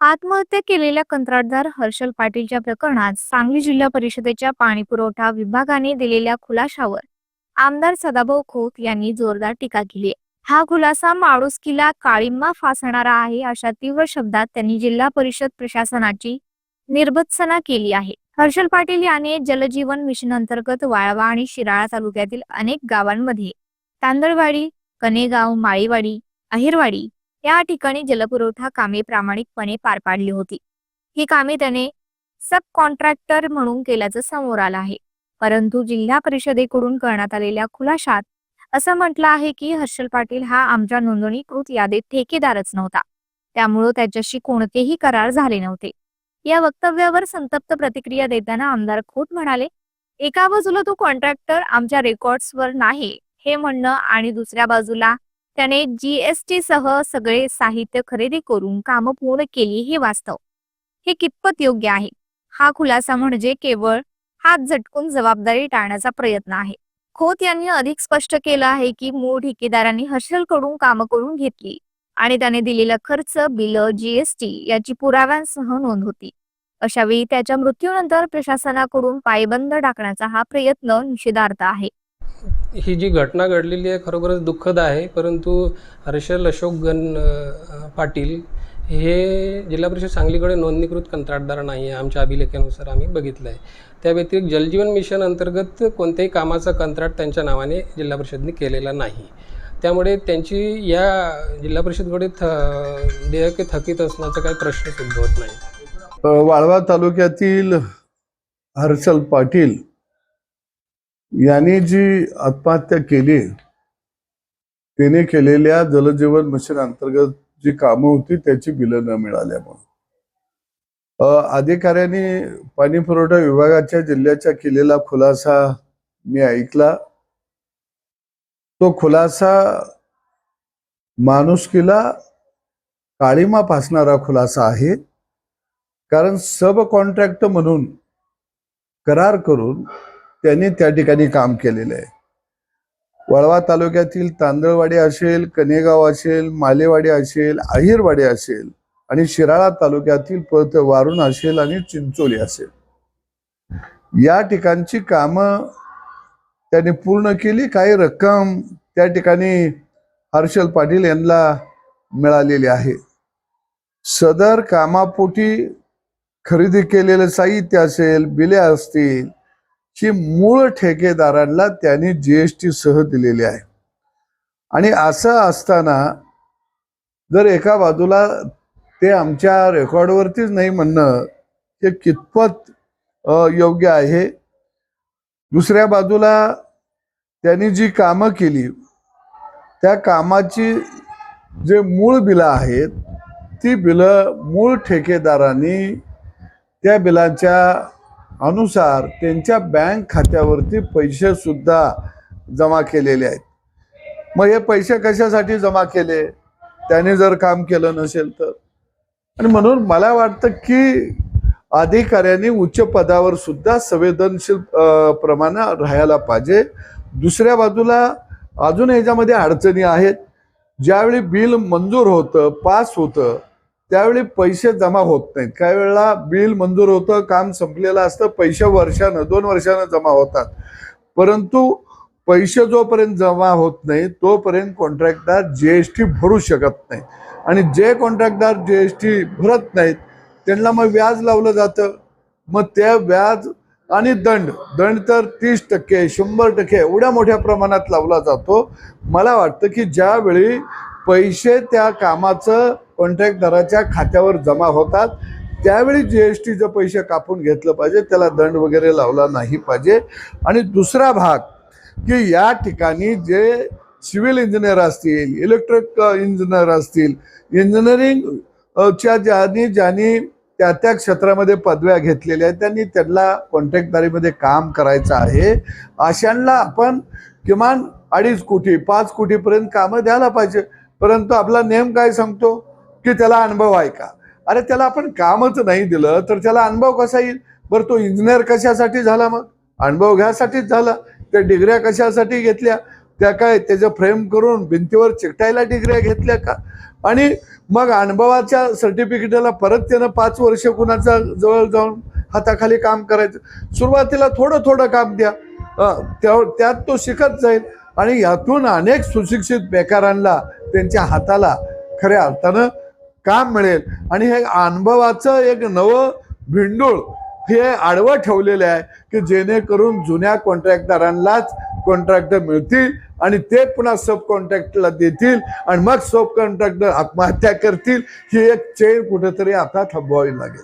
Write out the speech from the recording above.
आत्महत्या केलेल्या कंत्राटदार हर्षल पाटीलच्या प्रकरणात सांगली जिल्हा परिषदेच्या पाणीपुरवठा विभागाने दिलेल्या खुलाशावर आमदार सदाभाऊ खोत यांनी जोरदार टीका केली. हा खुलासा माणुसकीला काळिंबा फासणारा आहे अशा तीव्र शब्दात त्यांनी जिल्हा परिषद प्रशासनाची निर्भत्सना केली आहे. हर्षल पाटील यांनी जलजीवन मिशन अंतर्गत वाळवा आणि शिराळा तालुक्यातील अनेक गावांमध्ये तांदळवाडी कनेगाव माळीवाडी अहिरवाडी या ठिकाणी जलपुरवठा कामे प्रामाणिकपणे पार पाडली होती. ही कामे त्याने सब कॉन्ट्रॅक्टर म्हणून केल्याचं समोर आलं आहे. परंतु जिल्हा परिषदेकडून करण्यात आलेल्या खुलाशात असं म्हटलं आहे की हर्षल पाटील हा आमच्या नोंदणीकृत यादीत ठेकेदारच नव्हता. त्यामुळं त्याच्याशी कोणतेही करार झाले नव्हते. या वक्तव्यावर संतप्त प्रतिक्रिया देताना आमदार खोत म्हणाले एका बाजूला तो कॉन्ट्रॅक्टर आमच्या रेकॉर्ड्सवर नाही हे म्हणणं आणि दुसऱ्या बाजूला त्याने जीएसटी सह सगळे साहित्य खरेदी करून कामं पूर्ण केली हे वास्तव. हे कितपत योग्य आहे? हा खुलासा म्हणजे केवळ हात झटकून जबाबदारी टाळण्याचा प्रयत्न आहे. खोत यांनी अधिक स्पष्ट केलं आहे की मूळ ठेकेदारांनी हर्षलकडून कामं करून घेतली आणि त्याने दिलेला खर्च बिल जीएसटी याची पुराव्यांसह नोंद होती. अशावेळी त्याच्या मृत्यूनंतर प्रशासनाकडून पायबंद टाकण्याचा हा प्रयत्न निषेधार्थ आहे. ही जी घटना घडलेली आहे खरोखरच दुःखद आहे. परंतु हर्षल अशोक गण पाटील हे जिल्हा परिषद सांगलीकडे नोंदणीकृत कंत्राटदार नाही आहे. आमच्या अभिलेखानुसार आम्ही बघितलं आहे त्या व्यतिरिक्त जलजीवन मिशन अंतर्गत कोणत्याही कामाचा कंत्राट त्यांच्या नावाने जिल्हा परिषदने केलेला नाही. त्यामुळे त्यांची या जिल्हा परिषदकडे थ देयके थकीत असण्याचा काही प्रश्नच उद्भवत नाही. वाळवा तालुक्यातील हर्षल पाटील यांनी जी आत्महत्या केली त्याने केलेल्या जलजीवन मिशन अंतर्गत जी कामं होती त्याची बिलं न मिळाल्यामुळे अधिकाऱ्यांनी पाणी पुरवठा विभागाच्या जिल्ह्याच्या केलेला खुलासा मी ऐकला. तो खुलासा माणुसकीला काळीमा फासणारा खुलासा आहे. कारण सब कॉन्ट्रॅक्ट म्हणून करार करून त्यांनी त्या ठिकाणी काम केलेलं आहे. वळवा तालुक्यातील तांदळवाडी असेल कनेगाव असेल मालेवाडी असेल अहिरवाडी असेल आणि शिराळा तालुक्यातील परत वारुण असेल आणि चिंचोली असेल. या ठिकाणची कामं त्यांनी पूर्ण केली. काही रक्कम त्या ठिकाणी हर्षल पाटील यांना मिळालेली आहे. सदर कामापोटी खरेदी केलेलं साहित्य असेल बिले असतील की मूळ ठेकेदारांना त्यांनी जीएसटी सह दिलेली आहे. आणि असं असताना जर एका बाजूला ते आमच्या रेकॉर्डवरतीच नाही म्हणणं हे कितपत योग्य आहे? दुसऱ्या बाजूला त्यांनी जी कामं केली त्या कामाची जे मूळ बिलं आहेत ती बिलं मूळ ठेकेदारांनी त्या बिलांच्या अनुसार त्यांच्या बँक खात्यावरती पैसे सुद्धा जमा केलेले आहेत. मग हे पैसे कशासाठी जमा केले? त्याने जर काम केलं नसेल तर. आणि म्हणून मला वाटतं की अधिकाऱ्यांनी उच्च पदावर सुद्धा संवेदनशील अ, प्रमाणे राहायला पाहिजे. दुसऱ्या बाजूला अजून ह्याच्यामध्ये अडचणी आहेत. ज्यावेळी बिल मंजूर होतं पास होतं त्यावेळी पैसे जमा होत नाहीत. काही वेळेला बिल मंजूर होतं काम संपलेलं असतं पैसे वर्षानं दोन वर्षानं जमा होतात. परंतु पैसे जोपर्यंत जमा होत नाही तोपर्यंत कॉन्ट्रॅक्टदार जीएसटी भरू शकत नाही. आणि जे कॉन्ट्रॅक्टदार जीएसटी भरत नाहीत त्यांना मग व्याज लावलं जातं. मग त्या व्याज आणि दंड दंड तर तीस टक्के शंभर टक्के एवढ्या मोठ्या प्रमाणात लावला जातो. मला वाटतं की ज्यावेळी पैसे त्या कामाचं कॉन्ट्रॅक्टदाराच्या खात्यावर जमा होतात. त्यावेळी जी एस टीचं पैसे कापून घेतलं पाहिजे त्याला दंड वगैरे लावला नाही पाहिजे. आणि दुसरा भाग की या ठिकाणी जे सिव्हिल इंजिनियर असतील इलेक्ट्रिक इंजिनियर असतील इंजिनिअरिंग च्या ज्यांनी ज्यांनी त्या त्या क्षेत्रामध्ये पदव्या घेतलेल्या आहेत त्यांनी त्यांना कॉन्ट्रॅक्टदारीमध्ये काम करायचं आहे. अशांना आपण किमान अडीच कोटी पाच कोटीपर्यंत कामं द्यायला पाहिजे. परंतु आपला नेम काय सांगतो? की त्याला अनुभव आहे का? अरे त्याला आपण कामच नाही दिलं तर त्याला अनुभव कसा येईल? बरं तो इंजिनियर कशासाठी झाला मग? अनुभव घ्यासाठीच झाला. त्या डिग्र्या कशासाठी घेतल्या? त्या काय त्याचं फ्रेम करून भिंतीवर चिकटायला डिग्र्या घेतल्या का? आणि मग अनुभवाच्या सर्टिफिकेटला परत त्यानं पाच वर्ष कुणाचा जवळ जाऊन हाताखाली काम करायचं? सुरुवातीला थोडं थोडं काम द्या. त्या- त्यात तो शिकत जाईल. आणि यातून अनेक सुशिक्षित बेकारांना त्यांच्या हाताला खऱ्या अर्थानं काम मिळेल. आणि हे अनुभवाचं एक नवं भिंडूळ हे आडवं ठेवलेलं आहे की जेणेकरून जुन्या कॉन्ट्रॅक्टरांनाच कॉन्ट्रॅक्टर मिळतील आणि ते पुन्हा सब कॉन्ट्रॅक्टरला देतील आणि मग सब कॉन्ट्रॅक्टर आत्महत्या करतील. ही एक चेन कुठेतरी आता थांबवावी लागेल.